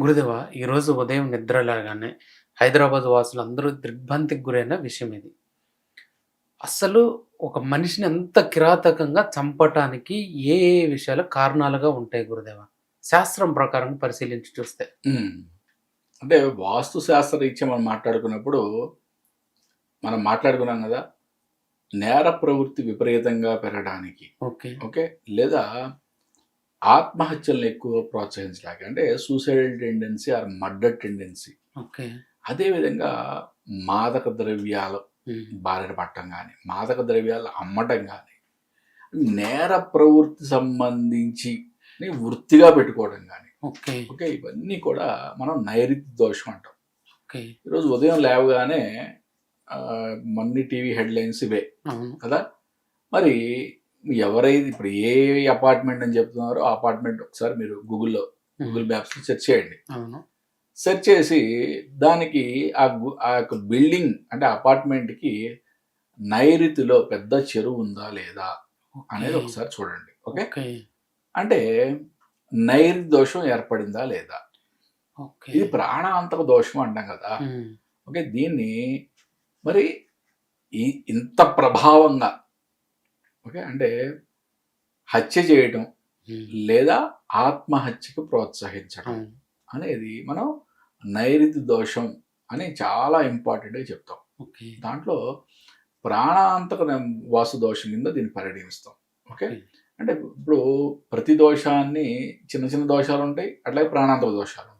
గురుదేవ ఈరోజు ఉదయం నిద్రలేగానే హైదరాబాద్ వాసులు అందరూ దిగ్భ్రాంతికి గురైన విషయం ఇది. అసలు ఒక మనిషిని ఎంత కిరాతకంగా చంపటానికి ఏ ఏ విషయాలు కారణాలుగా ఉంటాయి గురుదేవ? శాస్త్రం ప్రకారం పరిశీలించి చూస్తే. అంటే వాస్తు శాస్త్ర రీత్యా మనం మాట్లాడుకున్నప్పుడు మనం మాట్లాడుకున్నాం కదా నేర ప్రవృత్తి విపరీతంగా పెరగడానికి. ఓకే. ఓకే? లేదా ఆత్మహత్యలను ఎక్కువ ప్రోత్సహించడానికి అంటే suicidal tendency or murder tendency okay. అదేవిధంగా మాదక ద్రవ్యాలు బారిన పట్టడం కానీ మాదక ద్రవ్యాలు అమ్మటం కానీ నేర ప్రవృత్తి సంబంధించి వృత్తిగా పెట్టుకోవడం కానీ ఓకే. ఓకే ఇవన్నీ కూడా మనం నైరుతి దోషం అంటాం. ఓకే. ఈరోజు ఉదయం లేవగానే మన్ని టీవీ హెడ్లైన్స్ ఇవే కదా? మరి ఎవరైతే ఇప్పుడు ఏ అపార్ట్మెంట్ అని చెప్తున్నారో ఆ అపార్ట్మెంట్ ఒకసారి మీరు గూగుల్లో గూగుల్ మ్యాప్స్లో సెర్చ్ చేయండి. సెర్చ్ చేసి దానికి ఆ గు- ఆ యొక్క బిల్డింగ్ అంటే అపార్ట్మెంట్కి నైరుతిలో పెద్ద చెరువు ఉందా లేదా అనేది. ఒకసారి చూడండి. ఓకే? అంటే నైరుతి దోషం ఏర్పడిందా లేదా? ఇది ప్రాణాంతక దోషం అంటాం కదా. ఓకే? దీన్ని మరి ఇంత ప్రభావంగా ఓకే? అంటే హత్య చేయటం ఉమ్, లేదా ఆత్మహత్యకు ప్రోత్సహించడం అనేది మనం నైరుతి దోషం అని చాలా ఇంపార్టెంట్గా చెప్తాం. దాంట్లో ప్రాణాంతక వాసు దోషం కింద దీన్ని పరిగణిస్తాం. ఓకే. అంటే ఇప్పుడు ప్రతి దోషాన్ని చిన్న చిన్న దోషాలు ఉంటాయి అట్లాగే ప్రాణాంతక దోషాలు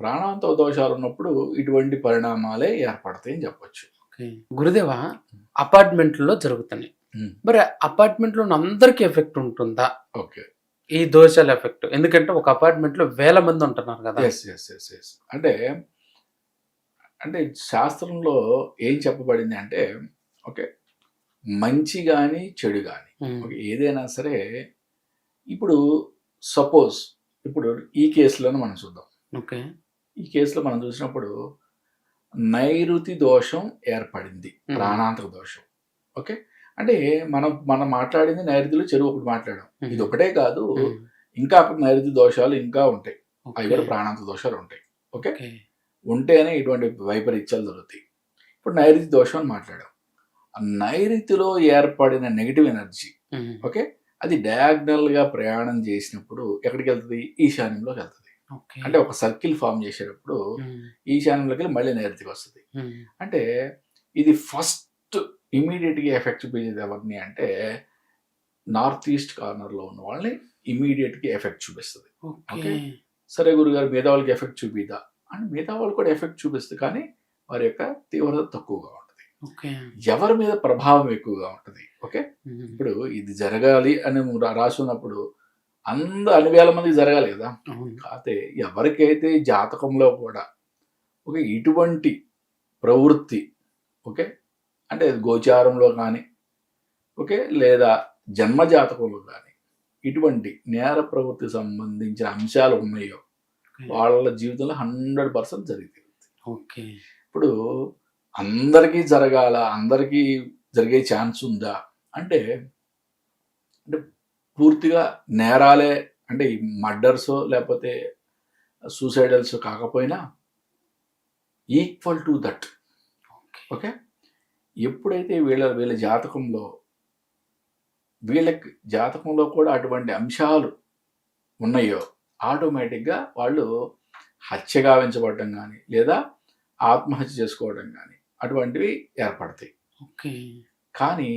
ప్రాణాంతక దోషాలు ఉన్నప్పుడు ఇటువంటి పరిణామాలే ఏర్పడతాయి అని చెప్పొచ్చు. గురుదేవ అపార్ట్మెంట్లో జరుగుతున్నాయి. ఉమ్. మరి అపార్ట్మెంట్లో అందరికీ ఎఫెక్ట్ ఉంటుందా? ఓకే ఈ దోషాల ఎఫెక్ట్ ఎందుకంటే ఒక అపార్ట్మెంట్లో వేల మంది ఉంటున్నారు కదా. అంటే అంటే శాస్త్రంలో ఏం చెప్పబడింది అంటే ఓకే మంచి కానీ చెడు కానీ ఓకే ఏదైనా సరే ఇప్పుడు సపోజ్ ఇప్పుడు ఈ కేసులను మనం చూద్దాం. ఓకే ఈ కేసులో మనం చూసినప్పుడు నైరుతి దోషం ఏర్పడింది. Hmm. ప్రాణాంతక దోషం. ఓకే అంటే మనం మనం మాట్లాడింది నైరుతిలో చెరువు ఒకటి మాట్లాడాం. Hmm. ఇది ఒకటే కాదు ఇంకా అక్కడ నైరుతి దోషాలు ఇంకా ఉంటాయి. అవి. కూడా ప్రాణాంతక దోషాలు ఉంటాయి. ఓకే. ఉంటేనే ఇటువంటి వైపరీత్యాలు దొరుకుతాయి ఇప్పుడు నైరుతి దోషం అని మాట్లాడాం. నైరుతిలో ఏర్పడిన నెగిటివ్ ఎనర్జీ ఓకే? అది డయాగ్నల్గా ప్రయాణం చేసినప్పుడు ఎక్కడికి వెళ్తుంది? ఈశాన్యంలోకి వెళ్తుంది. అంటే ఒక సర్కిల్ ఫామ్ చేసేటప్పుడు ఈశాన్యంలోకి వెళ్ళి మళ్ళీ నైరుతికి వస్తుంది. అంటే ఇది ఫస్ట్ ఇమీడియట్గా ఎఫెక్ట్ చూపించేది ఎవరిని అంటే నార్త్ ఈస్ట్ కార్నర్లో ఉన్న వాళ్ళని ఇమీడియట్గా ఎఫెక్ట్ చూపిస్తుంది ఓకే. ఓకే. సరే గురుగారు మిగతా వాళ్ళకి ఎఫెక్ట్ చూపిద్దా అని మిగతా వాళ్ళు కూడా ఎఫెక్ట్ చూపిస్తుంది కానీ వారి యొక్క తీవ్రత తక్కువగా ఉంటుంది ఓకే. ఎవరి మీద ప్రభావం ఎక్కువగా ఉంటుంది ఓకే ఇప్పుడు ఇది జరగాలి అని రా- రాసి ఉన్నప్పుడు అంద అన్ని వేల మందికి జరగాలి కదా. కాకపోతే ఎవరికైతే జాతకంలో కూడా ఒక ఇటువంటి ప్రవృత్తి ఓకే అంటే గోచారంలో కానీ ఓకే లేదా జన్మ జాతకంలో కానీ ఇటువంటి నేర ప్రవృత్తి సంబంధించిన అంశాలు ఉన్నాయో. వాళ్ళ జీవితంలో హండ్రెడ్ పర్సెంట్ జరిగింది ఓకే. ఇప్పుడు అందరికీ జరగాల అందరికీ జరిగే ఛాన్స్ ఉందా అంటే అంటే పూర్తిగా నేరాలే అంటే ఈ మర్డర్స్ లేకపోతే సూసైడల్స్ కాకపోయినా ఈక్వల్ టు దట్ ఓకే. ఎప్పుడైతే వీళ్ళ వీళ్ళ జాతకంలో వీళ్ళకి జాతకంలో కూడా అటువంటి అంశాలు ఉన్నాయో ఆటోమేటిక్గా వాళ్ళు హత్య గావించబడటం కానీ లేదా ఆత్మహత్య చేసుకోవడం కానీ అటువంటివి ఏర్పడతాయి ఓకే. కానీ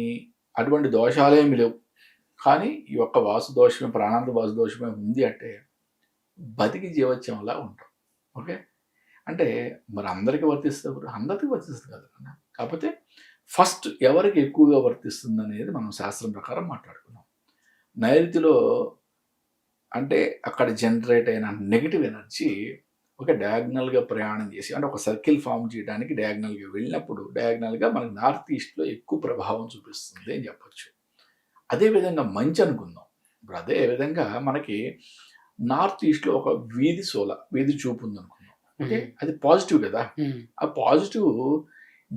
అటువంటి దోషాలేమి లేవు కానీ ఈ యొక్క వాసు దోషమే ప్రాణాంత వాసు దోషమే ఉంది అంటే బతికి జీవత్యంలా ఉంటాం ఓకే అంటే మరి అందరికీ వర్తిస్తుంది ఎవరు? అందరికీ వర్తిస్తుంది కదా. కాకపోతే ఫస్ట్ ఎవరికి ఎక్కువగా వర్తిస్తుంది అనేది మనం శాస్త్రం ప్రకారం మాట్లాడుకున్నాం. నైరుతిలో అంటే అక్కడ జనరేట్ అయిన నెగిటివ్ ఎనర్జీ ఒక డయాగ్నల్గా ప్రయాణం చేసి అంటే ఒక సర్కిల్ ఫామ్ చేయడానికి డయాగ్నల్గా వెళ్ళినప్పుడు డయాగ్నల్గా మనకి నార్త్ ఈస్ట్లో ఎక్కువ ప్రభావం చూపిస్తుంది అని చెప్పొచ్చు. అదేవిధంగా మంచి అనుకుందాం. ఇప్పుడు అదే విధంగా మనకి నార్త్ ఈస్ట్లో ఒక వీధి సోల వీధి చూపు ఉంది అనుకుందాం ఓకే అది పాజిటివ్ కదా? ఆ పాజిటివ్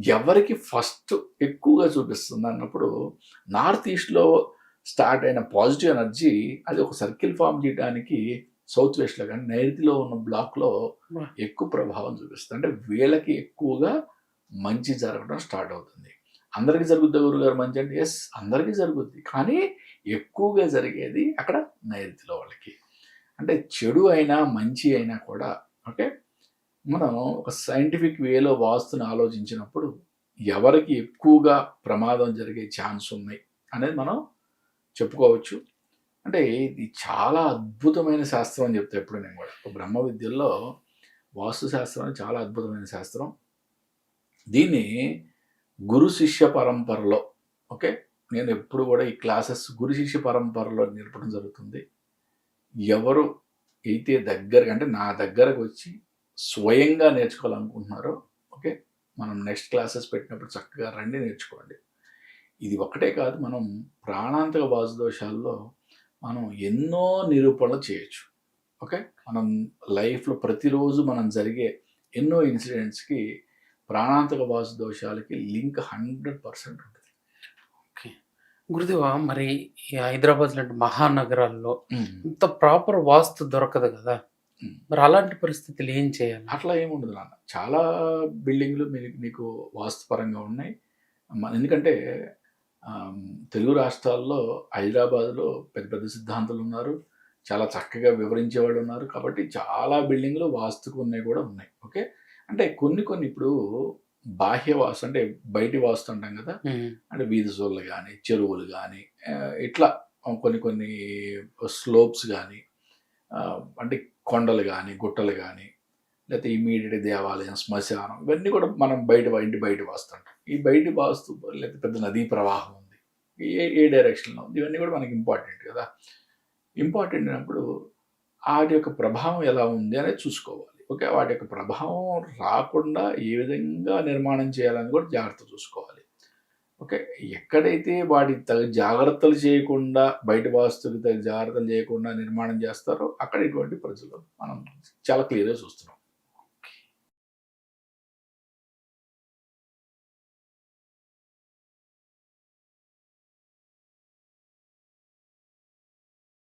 ఎవరికి ఫస్ట్ ఎక్కువగా చూపిస్తుంది అన్నప్పుడు నార్త్ ఈస్ట్లో స్టార్ట్ అయిన పాజిటివ్ ఎనర్జీ అది ఒక సర్కిల్ ఫామ్ చేయడానికి సౌత్ వెస్ట్లో కానీ నైరుతిలో ఉన్న బ్లాక్లో. ఎక్కువ ప్రభావం చూపిస్తుంది. అంటే వీళ్ళకి ఎక్కువగా మంచి జరగడం స్టార్ట్ అవుతుంది. అందరికీ జరుగుద్ది గురుగారు మంచి అంటే ఎస్ అందరికీ జరుగుద్ది. కానీ ఎక్కువగా జరిగేది అక్కడ నైరుతిలో వాళ్ళకి. అంటే చెడు అయినా మంచి అయినా కూడా ఓకే? మనం ఒక సైంటిఫిక్ వేలో వాస్తుని ఆలోచించినప్పుడు ఎవరికి ఎక్కువగా ప్రమాదం జరిగే ఛాన్స్ ఉన్నాయి అనేది మనం చెప్పుకోవచ్చు. అంటే ఇది చాలా అద్భుతమైన శాస్త్రం అని చెప్తా ఎప్పుడు నేను కూడా. బ్రహ్మ విద్యల్లో వాస్తు శాస్త్రం అనేది చాలా అద్భుతమైన శాస్త్రం. దీన్ని గురు శిష్య పరంపరలో ఓకే? నేను ఎప్పుడు కూడా ఈ క్లాసెస్ గురు శిష్య పరంపరలో నేర్పడం జరుగుతుంది. ఎవరు అయితే దగ్గరగా అంటే నా దగ్గరకు వచ్చి స్వయంగా నేర్చుకోవాలనుకుంటున్నారో ఓకే మనం నెక్స్ట్ క్లాసెస్ పెట్టినప్పుడు చక్కగా రండి నేర్చుకోండి. ఇది ఒకటే కాదు మనం ప్రాణాంతక వాసు దోషాల్లో మనం ఎన్నో నిరూపణలు చేయొచ్చు ఓకే? మనం లైఫ్లో ప్రతిరోజు మనం జరిగే ఎన్నో ఇన్సిడెంట్స్కి ప్రాణాంతక వాసు దోషాలకి లింక్ హండ్రెడ్ పర్సెంట్ ఉంటుంది. గురుదేవ మరి ఈ హైదరాబాద్ లాంటి మహానగరాల్లో ఇంత ప్రాపర్ వాస్తు దొరకదు కదా. మరి అలాంటి పరిస్థితులు ఏం చేయాలి? అట్లా ఏముండదు నాన్న. చాలా బిల్డింగ్లు మీకు వాస్తుపరంగా ఉన్నాయి. ఎందుకంటే తెలుగు రాష్ట్రాల్లో హైదరాబాద్లో పెద్ద పెద్ద సిద్ధాంతులు ఉన్నారు. చాలా చక్కగా వివరించే వాళ్ళు ఉన్నారు. కాబట్టి చాలా బిల్డింగ్లు వాస్తుకు ఉన్నాయి కూడా ఉన్నాయి. ఓకే? అంటే కొన్ని కొన్ని ఇప్పుడు బాహ్య వాస్తు అంటే బయటి వాస్తు అంటాం కదా. అంటే వీధి సోళ్ళు కానీ చెరువులు కానీ ఇట్లా కొన్ని కొన్ని స్లోప్స్ కానీ అంటే కొండలు కానీ గుట్టలు కానీ లేకపోతే ఇమీడియట్ దేవాలయం శ్మశానం ఇవన్నీ కూడా మనం బయట ఇంటి బయట వాస్తుంటాం. ఈ బయట వాస్తు లేకపోతే పెద్ద నదీ ప్రవాహం ఉంది. ఏ ఏ డైరెక్షన్లో ఉంది? ఇవన్నీ కూడా మనకి ఇంపార్టెంట్ కదా. ఇంపార్టెంట్ అయినప్పుడు వాటి యొక్క ప్రభావం ఎలా ఉంది అనేది చూసుకోవాలి. ఓకే? వాటి యొక్క ప్రభావం రాకుండా ఏ విధంగా నిర్మాణం చేయాలని కూడా జాగ్రత్త చూసుకోవాలి. ఓకే. ఎక్కడైతే వాడి తగు జాగ్రత్తలు చేయకుండా బయట వాస్తులు తగు జాగ్రత్తలు చేయకుండా నిర్మాణం చేస్తారో అక్కడ ఇటువంటి ప్రజలు మనం చాలా క్లియర్గా చూస్తున్నాం.